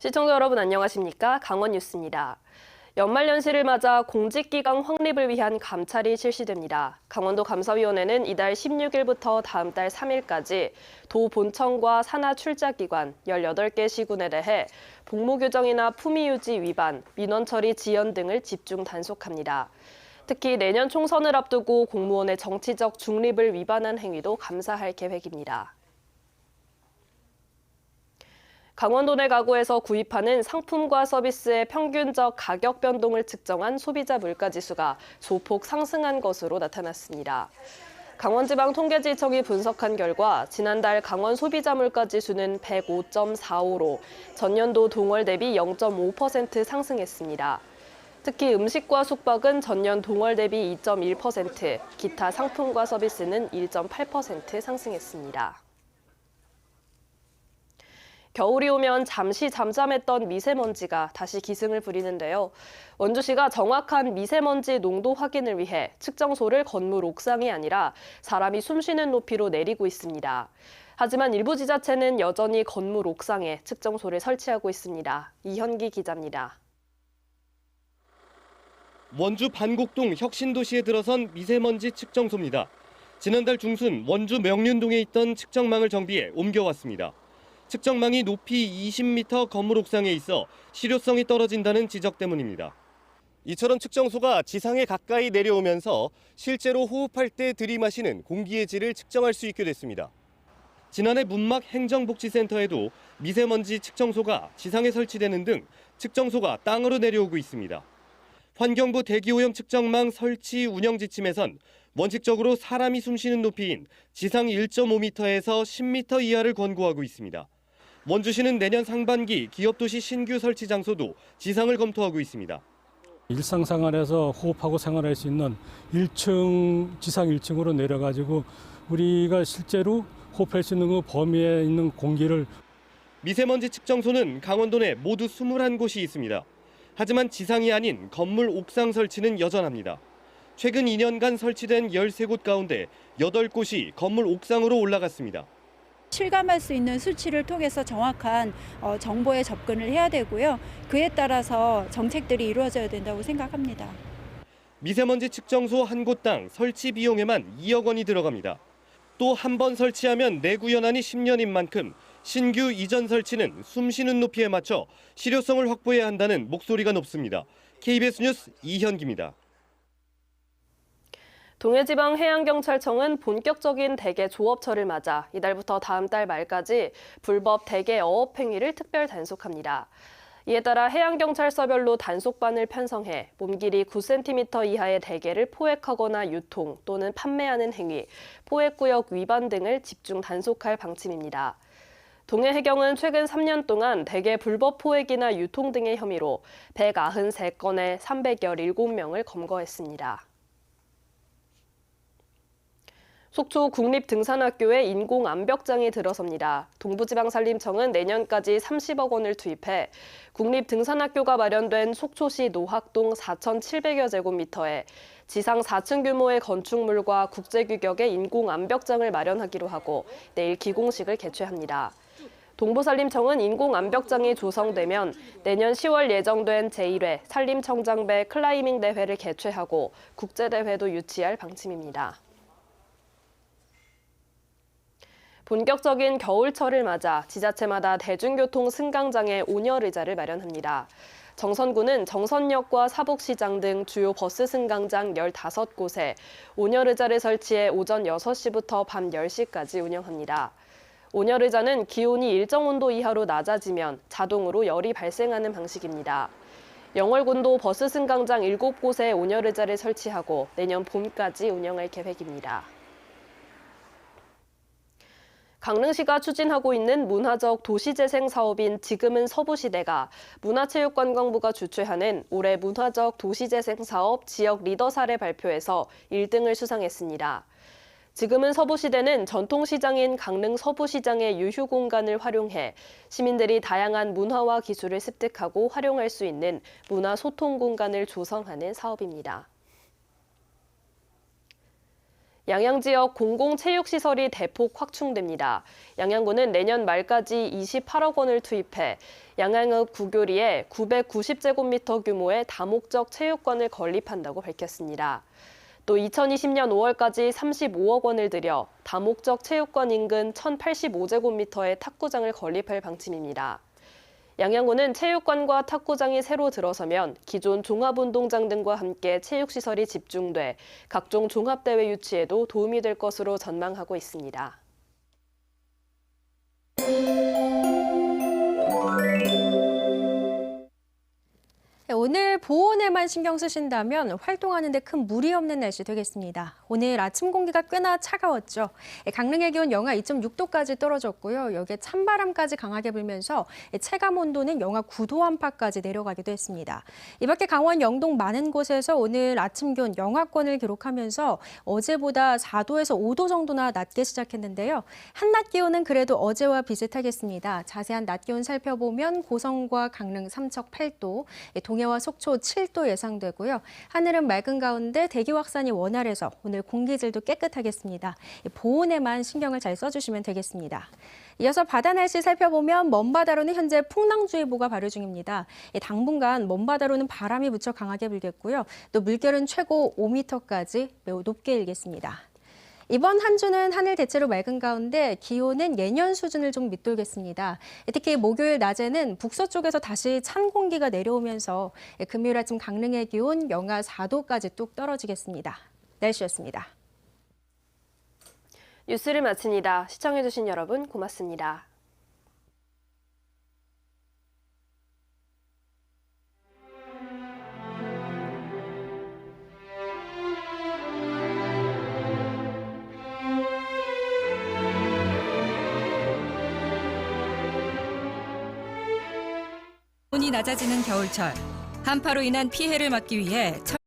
시청자 여러분 안녕하십니까? 강원 뉴스입니다. 연말연시를 맞아 공직기강 확립을 위한 감찰이 실시됩니다. 강원도 감사위원회는 이달 16일부터 다음 달 3일까지 도 본청과 산하 출자기관 18개 시군에 대해 복무규정이나 품위유지 위반, 민원 처리 지연 등을 집중 단속합니다. 특히 내년 총선을 앞두고 공무원의 정치적 중립을 위반한 행위도 감사할 계획입니다. 강원도 내 가구에서 구입하는 상품과 서비스의 평균적 가격 변동을 측정한 소비자 물가지수가 소폭 상승한 것으로 나타났습니다. 강원지방통계지청이 분석한 결과 지난달 강원 소비자 물가지수는 105.45로 전년도 동월 대비 0.5% 상승했습니다. 특히 음식과 숙박은 전년 동월 대비 2.1%, 기타 상품과 서비스는 1.8% 상승했습니다. 겨울이 오면 잠시 잠잠했던 미세먼지가 다시 기승을 부리는데요. 원주시가 정확한 미세먼지 농도 확인을 위해 측정소를 건물 옥상이 아니라 사람이 숨쉬는 높이로 내리고 있습니다. 하지만 일부 지자체는 여전히 건물 옥상에 측정소를 설치하고 있습니다. 이현기 기자입니다. 원주 반곡동 혁신도시에 들어선 미세먼지 측정소입니다. 지난달 중순 원주 명륜동에 있던 측정망을 정비해 옮겨왔습니다. 측정망이 높이 20m 건물 옥상에 있어 실효성이 떨어진다는 지적 때문입니다. 이처럼 측정소가 지상에 가까이 내려오면서 실제로 호흡할 때 들이마시는 공기의 질을 측정할 수 있게 됐습니다. 지난해 문막 행정복지센터에도 미세먼지 측정소가 지상에 설치되는 등 측정소가 땅으로 내려오고 있습니다. 환경부 대기오염 측정망 설치 운영 지침에선 원칙적으로 사람이 숨쉬는 높이인 지상 1.5m에서 10m 이하를 권고하고 있습니다. 원주시는 내년 상반기 기업도시 신규 설치 장소도 지상을 검토하고 있습니다. 일상생활에서 호흡하고 생활할 수 있는 1층, 지상 1층으로 내려가지고 우리가 실제로 호흡할 수 있는 그 범위에 있는 공기를 미세먼지 측정소는 강원도 내 모두 21곳이 있습니다. 하지만 지상이 아닌 건물 옥상 설치는 여전합니다. 최근 2년간 설치된 13곳 가운데 8곳이 건물 옥상으로 올라갔습니다. 실감할 수 있는 수치를 통해서 정확한 어, 정보에 접근을 해야 되고요. 그에 따라서 정책들이 이루어져야 된다고 생각합니다. 미세먼지 측정소 한 곳당 설치 비용에만 2억 원이 들어갑니다. 또 한 번 설치하면 내구 연한이 10년인 만큼 신규 이전 설치는 숨쉬는 높이에 맞춰 실효성을 확보해야 한다는 목소리가 높습니다. KBS 뉴스 이현기입니다. 동해지방해양경찰청은 본격적인 대게 조업철을 맞아 이달부터 다음 달 말까지 불법 대게 어업 행위를 특별 단속합니다. 이에 따라 해양경찰서별로 단속반을 편성해 몸길이 9cm 이하의 대게를 포획하거나 유통 또는 판매하는 행위, 포획구역 위반 등을 집중 단속할 방침입니다. 동해해경은 최근 3년 동안 대게 불법 포획이나 유통 등의 혐의로 193건에 317명을 검거했습니다. 속초 국립등산학교에 인공 암벽장이 들어섭니다. 동부지방산림청은 내년까지 30억 원을 투입해 국립등산학교가 마련된 속초시 노학동 4,700여 제곱미터에 지상 4층 규모의 건축물과 국제규격의 인공 암벽장을 마련하기로 하고 내일 기공식을 개최합니다. 동부산림청은 인공 암벽장이 조성되면 내년 10월 예정된 제1회 산림청장배 클라이밍 대회를 개최하고 국제대회도 유치할 방침입니다. 본격적인 겨울철을 맞아 지자체마다 대중교통 승강장에 온열 의자를 마련합니다. 정선구는 정선역과 사복시장 등 주요 버스 승강장 15곳에 온열 의자를 설치해 오전 6시부터 밤 10시까지 운영합니다. 온열 의자는 기온이 일정 온도 이하로 낮아지면 자동으로 열이 발생하는 방식입니다. 영월군도 버스 승강장 7곳에 온열 의자를 설치하고 내년 봄까지 운영할 계획입니다. 강릉시가 추진하고 있는 문화적 도시재생 사업인 지금은 서부시대가 문화체육관광부가 주최하는 올해 문화적 도시재생 사업 지역 리더 사례 발표에서 1등을 수상했습니다. 지금은 서부시대는 전통시장인 강릉 서부시장의 유휴 공간을 활용해 시민들이 다양한 문화와 기술을 습득하고 활용할 수 있는 문화 소통 공간을 조성하는 사업입니다. 양양 지역 공공체육시설이 대폭 확충됩니다. 양양군은 내년 말까지 28억 원을 투입해 양양읍 구교리에 990제곱미터 규모의 다목적 체육관을 건립한다고 밝혔습니다. 또 2020년 5월까지 35억 원을 들여 다목적 체육관 인근 1085제곱미터의 탁구장을 건립할 방침입니다. 양양군은 체육관과 탁구장이 새로 들어서면 기존 종합운동장 등과 함께 체육시설이 집중돼 각종 종합대회 유치에도 도움이 될 것으로 전망하고 있습니다. 네, 오늘 보온에만 신경 쓰신다면 활동하는 데 큰 무리 없는 날씨 되겠습니다. 오늘 아침 공기가 꽤나 차가웠죠. 예, 강릉의 기온 영하 2.6도까지 떨어졌고요. 여기에 찬바람까지 강하게 불면서 예, 체감 온도는 영하 9도 안팎까지 내려가기도 했습니다. 이 밖에 강원 영동 많은 곳에서 오늘 아침 기온 영하권을 기록하면서 어제보다 4도에서 5도 정도나 낮게 시작했는데요. 한낮 기온은 그래도 어제와 비슷하겠습니다. 자세한 낮 기온 살펴보면 고성과 강릉 삼척 8도, 예, 동해와 속초 7도 예상되고요. 하늘은 맑은 가운데 대기 확산이 원활해서 오늘 공기질도 깨끗하겠습니다. 예, 보온에만 신경을 잘 써주시면 되겠습니다. 이어서 바다 날씨 살펴보면 먼바다로는 현재 풍랑주의보가 발효 중입니다. 예, 당분간 먼바다로는 바람이 무척 강하게 불겠고요. 또 물결은 최고 5m까지 매우 높게 일겠습니다. 이번 한 주는 하늘 대체로 맑은 가운데 기온은 예년 수준을 좀 밑돌겠습니다. 특히 목요일 낮에는 북서쪽에서 다시 찬 공기가 내려오면서 금요일 아침 강릉의 기온 영하 4도까지 뚝 떨어지겠습니다. 날씨였습니다. 뉴스를 마칩니다. 시청해주신 여러분 고맙습니다. 낮아지는 겨울철 한파로 인한 피해를 막기 위해 철